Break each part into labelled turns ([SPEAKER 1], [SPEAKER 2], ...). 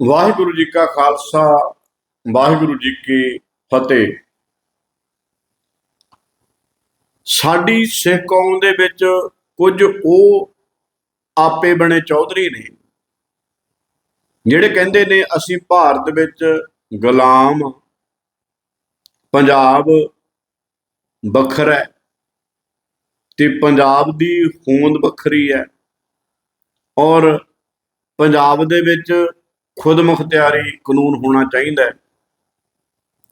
[SPEAKER 1] ਵਾਹਿਗੁਰੂ ਜੀ ਕਾ ਖਾਲਸਾ, ਵਾਹਿਗੁਰੂ ਜੀ ਕੀ ਫਤਿਹ। ਸਾਡੀ ਸਿੱਖ ਕੌਮ ਦੇ ਵਿੱਚ ਕੁਝ ਉਹ ਆਪੇ ਬਣੇ ਚੌਧਰੀ ਨੇ, ਜਿਹੜੇ ਕਹਿੰਦੇ ਨੇ ਅਸੀਂ ਭਾਰਤ ਵਿੱਚ ਗੁਲਾਮ, ਪੰਜਾਬ ਵੱਖਰਾ ਹੈ ਤੇ ਪੰਜਾਬ ਦੀ ਹੋਂਦ ਵੱਖਰੀ ਹੈ ਔਰ ਪੰਜਾਬ ਦੇ ਵਿੱਚ ਖੁਦ ਮੁਖਤਿਆਰੀ ਕਾਨੂੰਨ ਹੋਣਾ ਚਾਹੀਦਾ ਹੈ।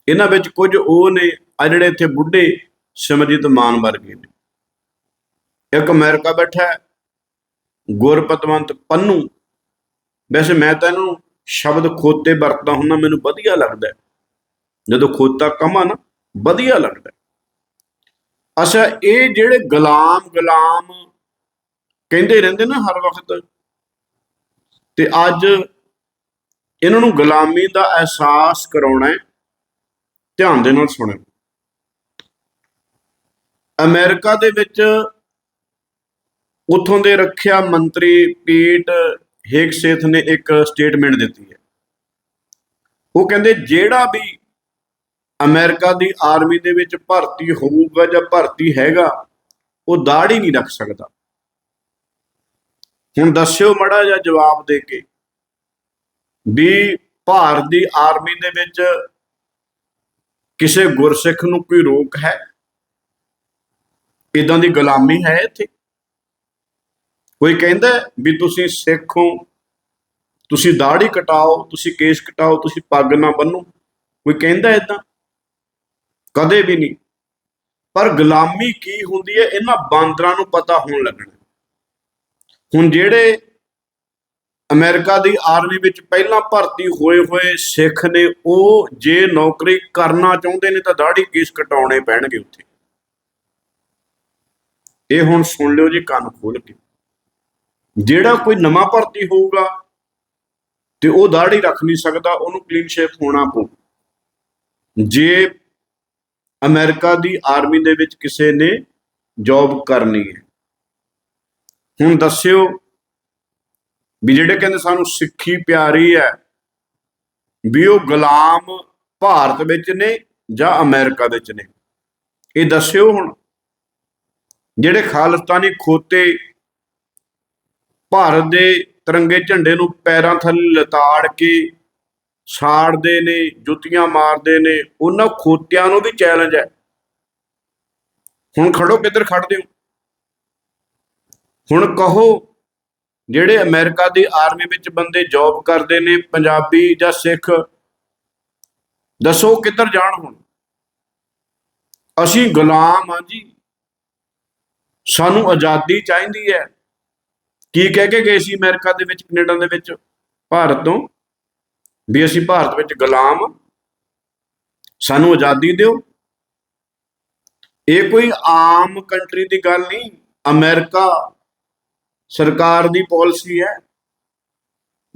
[SPEAKER 1] ਇਹਨਾਂ ਵਿੱਚ ਕੁਝ ਉਹ ਨੇ ਆ ਜਿਹੜੇ ਇੱਥੇ ਬੁੱਢੇ ਸਿਮਰਜੀਤ ਮਾਨ ਵਰਗੇ ਨੇ। ਇੱਕ ਅਮਰੀਕਾ ਬੈਠਾ ਗੁਰਪਤਵੰਤ ਪੰਨੂ। ਵੈਸੇ ਮੈਂ ਤਾਂ ਇਹਨੂੰ ਸ਼ਬਦ ਖੋਤੇ ਵਰਤਦਾ ਹੁੰਦਾ, ਮੈਨੂੰ ਵਧੀਆ ਲੱਗਦਾ ਜਦੋਂ ਖੋਤਾ ਕਮਾ ਨਾ, ਵਧੀਆ ਲੱਗਦਾ ਅੱਛਾ, ਇਹ ਜਿਹੜੇ ਗੁਲਾਮ ਗੁਲਾਮ ਕਹਿੰਦੇ ਰਹਿੰਦੇ ਨਾ ਹਰ ਵਕਤ, ਤੇ ਅੱਜ ਇਹਨਾਂ ਨੂੰ ਗੁਲਾਮੀ ਦਾ ਅਹਿਸਾਸ ਕਰਾਉਣਾ ਹੈ। ਧਿਆਨ ਦੇ ਨਾਲ ਸੁਣਿਓ। ਅਮਰੀਕਾ ਦੇ ਵਿੱਚ ਉਥੋਂ ਦੇ ਰੱਖਿਆ ਮੰਤਰੀ ਪੀਟ ਹੇਗਸੇਥ ਨੇ ਇੱਕ ਸਟੇਟਮੈਂਟ ਦਿੱਤੀ ਹੈ। ਉਹ ਕਹਿੰਦੇ, ਜਿਹੜਾ ਵੀ ਅਮਰੀਕਾ ਦੀ ਆਰਮੀ ਦੇ ਵਿੱਚ ਭਰਤੀ ਹੋਊਗਾ ਜਾਂ ਭਰਤੀ ਹੈਗਾ, ਉਹ ਦਾੜੀ ਨਹੀਂ ਰੱਖ ਸਕਦਾ। ਹੁਣ ਦੱਸਿਓ ਮੜਾ ਜਾਂ ਜਵਾਬ ਦੇ ਕੇ। ਵੀ ਭਾਰਤ ਦੀ ਆਰਮੀ ਦੇ ਵਿੱਚ ਕਿਸੇ ਗੁਰਸਿੱਖ ਨੂੰ ਕੋਈ ਰੋਕ ਹੈ? ਇਦਾਂ ਦੀ ਗੁਲਾਮੀ ਹੈ ਇੱਥੇ? ਕੋਈ ਕਹਿੰਦਾ ਵੀ ਤੁਸੀਂ ਸਿੱਖ ਹੋ, ਤੁਸੀਂ ਦਾੜੀ ਕਟਾਓ, ਤੁਸੀਂ ਕੇਸ ਕਟਾਓ, ਤੁਸੀਂ ਪੱਗ ਨਾ ਬੰਨੋ ਕੋਈ ਕਹਿੰਦਾ ਇਦਾਂ ਕਦੇ ਵੀ ਨਹੀਂ। ਪਰ ਗੁਲਾਮੀ ਕੀ ਹੁੰਦੀ ਹੈ? ਇਹਨਾਂ ਬਾਂਦਰਾਂ ਨੂੰ ਪਤਾ ਹੋਣ ਲੱਗਣਾ। ਹੁਣ ਜਿਹੜੇ ਅਮਰੀਕਾ ਦੀ ਆਰਮੀ ਵਿੱਚ ਪਹਿਲਾਂ ਭਰਤੀ ਹੋਏ ਹੋਏ ਸਿੱਖ ਨੇ ਉਹ ਜੇ ਨੌਕਰੀ ਕਰਨਾ ਚਾਹੁੰਦੇ ਨੇ ਤਾਂ ਦਾੜੀ ਕੇਸ ਕਟਾਉਣੇ ਪੈਣਗੇ ਉੱਥੇ। ਇਹ ਹੁਣ ਸੁਣ ਲਿਓ ਜੀ, ਕੰਨ ਖੋਲ ਕੇ। ਜਿਹੜਾ ਕੋਈ ਨਵਾਂ ਭਰਤੀ ਹੋਊਗਾ ਤੇ ਉਹ ਦਾੜੀ ਰੱਖ ਨਹੀਂ ਸਕਦਾ, ਉਹਨੂੰ ਕਲੀਨ ਸ਼ੇਪ ਹੋਣਾ ਪਊ। ਜੇ ਅਮਰੀਕਾ ਦੀ ਆਰਮੀ ਦੇ ਵਿੱਚ ਕਿਸੇ ਨੇ ਜੌਬ ਕਰਨੀ ਹੈ। ਹੁਣ ਦੱਸਿਓ ਵੀ ਜਿਹੜੇ ਕਹਿੰਦੇ ਸਾਨੂੰ ਸਿੱਖੀ ਪਿਆਰੀ ਹੈ, ਵੀ ਉਹ ਗੁਲਾਮ ਭਾਰਤ ਵਿੱਚ ਨੇ ਜਾਂ ਅਮਰੀਕਾ ਵਿੱਚ ਨੇ। ਇਹ ਦੱਸਿਓ ਹੁਣ, ਜਿਹੜੇ ਖਾਲਿਸਤਾਨੀ ਖੋਤੇ ਭਾਰਤ ਦੇ ਤਿਰੰਗੇ ਝੰਡੇ ਨੂੰ ਪੈਰਾਂ ਥੱਲੇ ਲਤਾੜ ਕੇ ਸਾੜਦੇ ਨੇ, ਜੁੱਤੀਆਂ ਮਾਰਦੇ ਨੇ, ਉਹਨਾਂ ਖੋਤਿਆਂ ਨੂੰ ਵੀ ਚੈਲੰਜ ਹੈ। ਹੁਣ ਖੜੋ ਕਿੱਧਰ ਖੜਦੇ ਹੋ? ਹੁਣ ਕਹੋ ਜਿਹੜੇ ਅਮਰੀਕਾ ਦੀ ਆਰਮੀ ਵਿੱਚ ਬੰਦੇ ਜੌਬ ਕਰਦੇ ਨੇ, ਪੰਜਾਬੀ ਜਾਂ ਸਿੱਖ, ਦੱਸੋ ਕਿੱਧਰ ਜਾਣ ਹੁਣ? ਅਸੀਂ ਗੁਲਾਮ ਹਾਂ ਜੀ। ਸਾਨੂੰ ਆਜ਼ਾਦੀ ਚਾਹੀਦੀ ਹੈ। ਕੀ ਕਹਿ ਕੇ ਗਏ ਸੀ ਅਮਰੀਕਾ ਦੇ ਵਿੱਚ, ਕੈਨੇਡਾ ਦੇ ਵਿੱਚ? ਭਾਰਤ ਤੋਂ। ਵੀ ਅਸੀਂ ਭਾਰਤ ਵਿੱਚ ਗੁਲਾਮ ਸਾਨੂੰ ਆਜ਼ਾਦੀ ਦਿਓ। ਇਹ ਕੋਈ ਆਮ ਕੰਟਰੀ ਦੀ ਗੱਲ ਨਹੀਂ। ਅਮਰੀਕਾ ਸਰਕਾਰ ਦੀ ਪਾਲਿਸੀ ਹੈ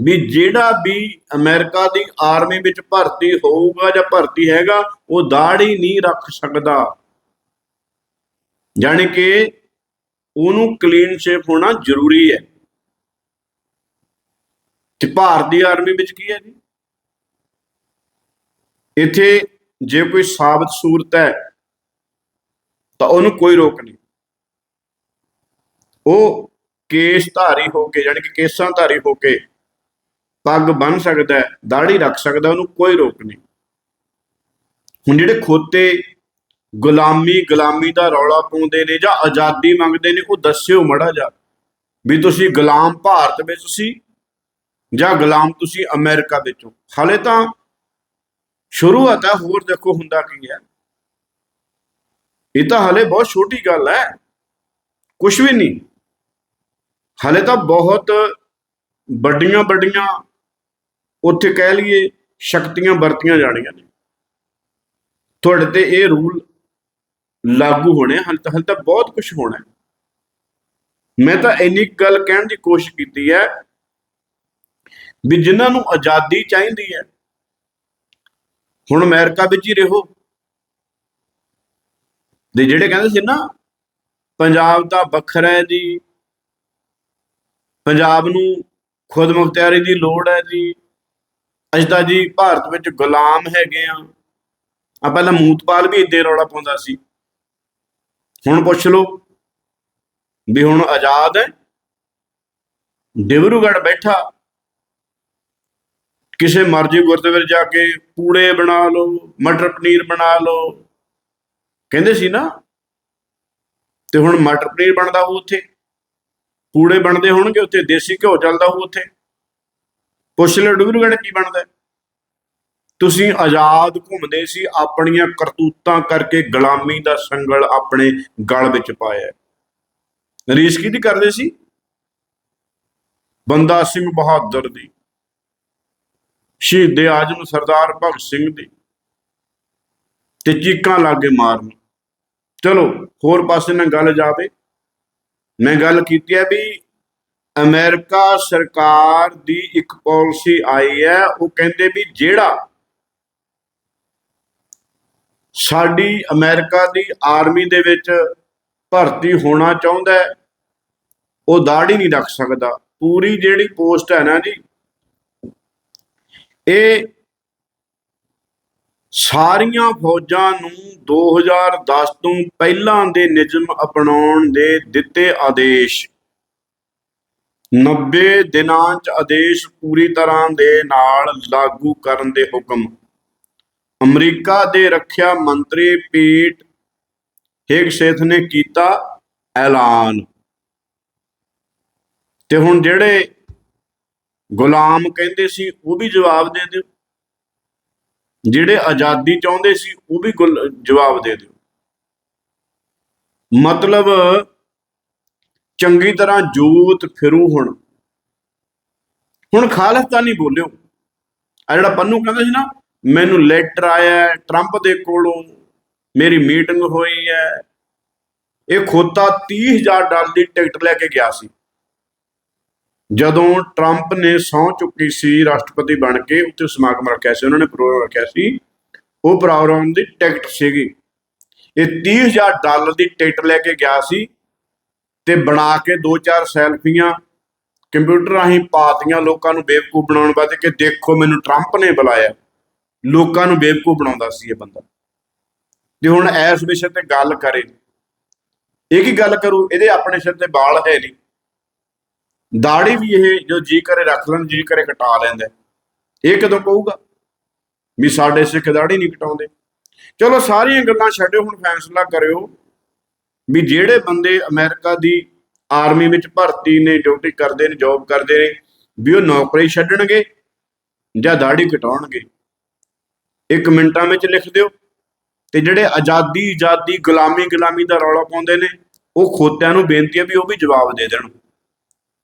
[SPEAKER 1] ਵੀ ਜਿਹੜਾ ਵੀ ਅਮਰੀਕਾ ਦੀ ਆਰਮੀ ਵਿੱਚ ਭਰਤੀ ਹੋਊਗਾ ਜਾਂ ਭਰਤੀ ਹੈਗਾ, ਉਹ ਦਾੜੀ ਨਹੀਂ ਰੱਖ ਸਕਦਾ। ਯਾਨੀ ਕਿ ਉਹਨੂੰ ਕਲੀਨ ਸ਼ੇਪ ਹੋਣਾ ਜ਼ਰੂਰੀ ਹੈ। ਤੇ ਭਾਰਤ ਦੀ ਆਰਮੀ ਵਿੱਚ ਕੀ ਹੈ ਜੀ? ਇੱਥੇ ਜੇ ਕੋਈ ਸਾਬਤ ਸੂਰਤ ਹੈ, ਤਾਂ ਉਹਨੂੰ ਕੋਈ ਰੋਕ ਨਹੀਂ। ਉਹ ਕੇਸ ਧਾਰੀ ਹੋ ਕੇ, ਯਾਨੀ ਕਿ ਕੇਸਾਂ ਧਾਰੀ ਹੋ ਕੇ ਪੱਗ ਬੰਨ ਸਕਦਾ ਹੈ ਦਾੜੀ ਰੱਖ ਸਕਦਾ ਉਹਨੂੰ ਕੋਈ ਰੋਕ ਨਹੀਂ। ਹੁਣ ਜਿਹੜੇ ਖੋਤੇ ਗੁਲਾਮੀ ਗੁਲਾਮੀ ਦਾ ਰੌਲਾ ਪਾਉਂਦੇ ਨੇ ਜਾਂ ਆਜ਼ਾਦੀ ਮੰਗਦੇ ਨੇ, ਉਹ ਦੱਸਿਓ ਮੜਾ ਜਾ ਵੀ ਤੁਸੀਂ ਗੁਲਾਮ ਭਾਰਤ ਵਿੱਚ ਸੀ ਜਾਂ ਗੁਲਾਮ ਤੁਸੀਂ ਅਮਰੀਕਾ ਵਿੱਚੋਂ। ਹਾਲੇ ਤਾਂ ਸ਼ੁਰੂਆਤ ਹੈ, ਹੋਰ ਦੇਖੋ ਹੁੰਦਾ ਕੀ ਹੈ। ਇਹ ਤਾਂ ਹਲੇ ਬਹੁਤ ਛੋਟੀ ਗੱਲ ਹੈ ਕੁਝ ਵੀ ਨਹੀਂ। ਹਲੇ ਤਾਂ ਬਹੁਤ ਵੱਡੀਆਂ ਵੱਡੀਆਂ ਉੱਥੇ ਕਹਿ ਲਈਏ ਸ਼ਕਤੀਆਂ ਵਰਤੀਆਂ ਜਾਣੀਆਂ ਨੇ। ਤੁਹਾਡੇ ਤੇ ਇਹ ਰੂਲ ਲਾਗੂ ਹੋਣੇ ਹਲ ਤਾਂ ਹਲ ਤਾਂ ਬਹੁਤ ਕੁਝ ਹੋਣਾ ਮੈਂ ਤਾਂ ਇੰਨੀ ਗੱਲ ਕਹਿਣ ਦੀ ਕੋਸ਼ਿਸ਼ ਕੀਤੀ ਹੈ ਵੀ ਜਿਨ੍ਹਾਂ ਨੂੰ ਆਜ਼ਾਦੀ ਚਾਹੀਦੀ ਹੈ, ਹੁਣ ਅਮਰੀਕਾ ਵਿੱਚ ਹੀ ਰਹੋ। ਦੇ ਜਿਹੜੇ ਕਹਿੰਦੇ ਸੀ ਨਾ, ਪੰਜਾਬ ਦਾ ਵੱਖਰਾ ਹੈ ਜੀ ਪੰਜਾਬ ਨੂੰ ਖੁਦ ਮੁਖਤਿਆਰੀ ਦੀ ਲੋੜ ਹੈ ਜੀ। ਅਸੀਂ ਤਾਂ ਜੀ ਭਾਰਤ ਵਿੱਚ ਗੁਲਾਮ ਹੈਗੇ ਆ। ਆ ਪਹਿਲਾਂ ਮੂਤਪਾਲ ਵੀ ਇੱਦੇ ਰੌਲਾ ਪਾਉਂਦਾ ਸੀ। ਹੁਣ ਪੁੱਛ ਲਓ ਵੀ ਹੁਣ ਆਜ਼ਾਦ ਹੈ। ਡਿਬਰੂਗੜ੍ਹ ਬੈਠਾ। ਕਿਸੇ ਮਰਜ਼ੀ ਗੁਰਦੁਆਰੇ ਜਾ ਕੇ ਪੂੜੇ ਬਣਾ ਲਓ, ਮਟਰ ਪਨੀਰ ਬਣਾ ਲਓ। ਕਹਿੰਦੇ ਸੀ ਨਾ, ਤੇ ਹੁਣ ਮਟਰ ਪਨੀਰ ਬਣਦਾ ਉਹ ਉੱਥੇ। ਪੂੜੇ ਬਣਦੇ ਹੋਣਗੇ, ਉੱਥੇ ਦੇਸੀ ਘਿਓ ਚੱਲਦਾ ਹੋਊ ਉੱਥੇ। ਪੁੱਛ ਲਓ ਡਿਬਰੂਗੜ੍ਹ ਕੀ ਬਣਦਾ ਤੁਸੀਂ ਆਜ਼ਾਦ ਘੁੰਮਦੇ ਸੀ, ਆਪਣੀਆਂ ਕਰਤੂਤਾਂ ਕਰਕੇ ਗੁਲਾਮੀ ਦਾ ਸੰਗਲ ਆਪਣੇ ਗਲ ਵਿੱਚ ਪਾਇਆ ਹੈ। ਰੀਸ ਕਿਹਦੀ ਕਰਦੇ ਸੀ? ਬੰਦਾ ਸਿੰਘ ਬਹਾਦਰ ਦੀ। ਸ਼ਹੀਦ ਆਜਮ ਸਰਦਾਰ ਭਗਤ ਸਿੰਘ ਦੀ। ਤੇ ਚੀਕਾਂ ਲਾਗੇ ਮਾਰਨ। ਚਲੋ, ਹੋਰ ਪਾਸੇ ਨਾਲ ਗੱਲ ਜਾਵੇ। ਮੈਂ ਗੱਲ ਕੀਤੀ ਹੈ ਵੀ ਅਮਰੀਕਾ ਸਰਕਾਰ ਦੀ ਇੱਕ ਪਾਲਿਸੀ ਆਈ ਹੈ, ਉਹ ਕਹਿੰਦੇ ਵੀ ਜਿਹੜਾ ਸਾਡੀ ਅਮਰੀਕਾ ਦੀ ਆਰਮੀ ਦੇ ਵਿੱਚ ਭਰਤੀ ਹੋਣਾ ਚਾਹੁੰਦਾ ਹੈ, ਉਹ ਦਾੜੀ ਨਹੀਂ ਰੱਖ ਸਕਦਾ। ਪੂਰੀ ਜਿਹੜੀ ਪੋਸਟ ਹੈ ਨਾ ਜੀ, ਇਹ ਸਾਰੀਆਂ ਫੌਜਾਂ ਨੂੰ 2010 ਤੋਂ ਪਹਿਲਾਂ ਦੇ ਨਿਯਮ ਅਪਣਾਉਣ ਦੇ ਦਿੱਤੇ ਆਦੇਸ਼। 90 ਦਿਨਾਂ ਚ ਆਦੇਸ਼ ਪੂਰੀ ਤਰ੍ਹਾਂ ਦੇ ਨਾਲ ਲਾਗੂ ਕਰਨ ਦੇ ਹੁਕਮ। ਅਮਰੀਕਾ ਦੇ ਰੱਖਿਆ ਮੰਤਰੀ ਪੀਟ ਹੇਗਸੇਥ ਨੇ ਕੀਤਾ ਐਲਾਨ। ਤੇ ਹੁਣ ਜਿਹੜੇ ਗੁਲਾਮ ਕਹਿੰਦੇ ਸੀ, ਉਹ ਵੀ ਜਵਾਬ ਦੇ ਦਿਓ। ਜਿਹੜੇ ਆਜ਼ਾਦੀ ਚਾਹੁੰਦੇ ਸੀ, ਉਹ ਵੀ ਗੁਲ- ਜਵਾਬ ਦੇ ਦਿਓ। ਮਤਲਬ ਚੰਗੀ ਤਰ੍ਹਾਂ ਜੂਤ ਫਿਰੂ ਹੁਣ। ਹੁਣ ਖਾਲਿਸਤਾਨੀ ਬੋਲਿਓ। ਆ ਜਿਹੜਾ ਪੰਨੂ ਕਹਿੰਦਾ ਸੀ ਨਾ, ਮੈਨੂੰ ਲੈਟਰ ਆਇਆ ਟਰੰਪ ਦੇ ਕੋਲੋਂ, ਮੇਰੀ ਮੀਟਿੰਗ ਹੋਈ ਹੈ। ਇਹ ਖੋਤਾ 30000 ਡਾਲਰ ਦੀ ਟਿਕਟ ਲੈ ਕੇ ਗਿਆ ਸੀ। ਜਦੋਂ ਟਰੰਪ ਨੇ ਸਹੁੰ ਚੁੱਕੀ ਸੀ ਰਾਸ਼ਟਰਪਤੀ ਬਣ ਕੇ, ਉੱਥੇ ਸਮਾਗਮ ਰੱਖਿਆ ਸੀ, ਉਹਨਾਂ ਨੇ ਪ੍ਰੋਗਰਾਮ ਰੱਖਿਆ ਸੀ, ਉਹ ਪ੍ਰੋਗਰਾਮ ਦੀ ਟਿਕਟ ਸੀਗੀ। ਇਹ 30000 ਡਾਲਰ ਦੀ ਟਿਕਟ ਲੈ ਕੇ ਗਿਆ ਸੀ ਤੇ ਬਣਾ ਕੇ ਦੋ ਚਾਰ ਸੈਲਫੀਆਂ ਕੰਪਿਊਟਰ ਰਾਹੀਂ ਪਾਤੀਆਂ ਲੋਕਾਂ ਨੂੰ ਬੇਵਕੂਫ ਬਣਾਉਣ ਵਾਸਤੇ ਕਿ ਦੇਖੋ ਮੈਨੂੰ ਟਰੰਪ ਨੇ ਬੁਲਾਇਆ। ਲੋਕਾਂ ਨੂੰ ਬੇਵਕੂਫ ਬਣਾਉਂਦਾ ਸੀ ਇਹ ਬੰਦਾ। ਜੇ ਹੁਣ ਇਸ ਵਿਸ਼ੇ ਤੇ ਗੱਲ ਕਰੇ। ਇਹ ਕੀ ਗੱਲ ਕਰੂ? ਇਹਦੇ ਆਪਣੇ ਸਿਰ ਤੇ ਵਾਲ ਹੈ ਨਹੀਂ। ਦਾੜੀ ਵੀ ਇਹ ਜੋ ਜੀ ਕਰੇ ਰੱਖ ਲੈਣ, ਜੀ ਕਰੇ ਕਟਾ ਲੈਂਦਾ ਇਹ ਕਦੋਂ ਕਹੂਗਾ? ਵੀ ਸਾਡੇ ਸਿੱਖ ਦਾੜੀ ਨਹੀਂ ਕਟਾਉਂਦੇ। ਚਲੋ ਸਾਰੀਆਂ ਗੱਲਾਂ ਛੱਡਿਓ, ਹੁਣ ਫੈਸਲਾ ਕਰਿਓ ਵੀ ਜਿਹੜੇ ਬੰਦੇ ਅਮਰੀਕਾ ਦੀ ਆਰਮੀ ਵਿੱਚ ਭਰਤੀ ਨੇ, ਡਿਊਟੀ ਕਰਦੇ ਨੇ, ਜੌਬ ਕਰਦੇ ਨੇ, ਵੀ ਉਹ ਨੌਕਰੀ ਛੱਡਣਗੇ ਜਾਂ ਦਾੜੀ ਕਟਾਉਣਗੇ। ਇੱਕ ਮਿੰਟਾਂ ਵਿੱਚ ਲਿਖ ਦਿਓ। ਤੇ ਜਿਹੜੇ ਆਜ਼ਾਦੀ ਆਜ਼ਾਦੀ, ਗੁਲਾਮੀ ਗੁਲਾਮੀ ਦਾ ਰੌਲਾ ਪਾਉਂਦੇ ਨੇ, ਉਹ ਖੋਤਿਆਂ ਨੂੰ ਬੇਨਤੀ ਹੈ ਵੀ ਉਹ ਵੀ ਜਵਾਬ ਦੇ ਦੇਣ।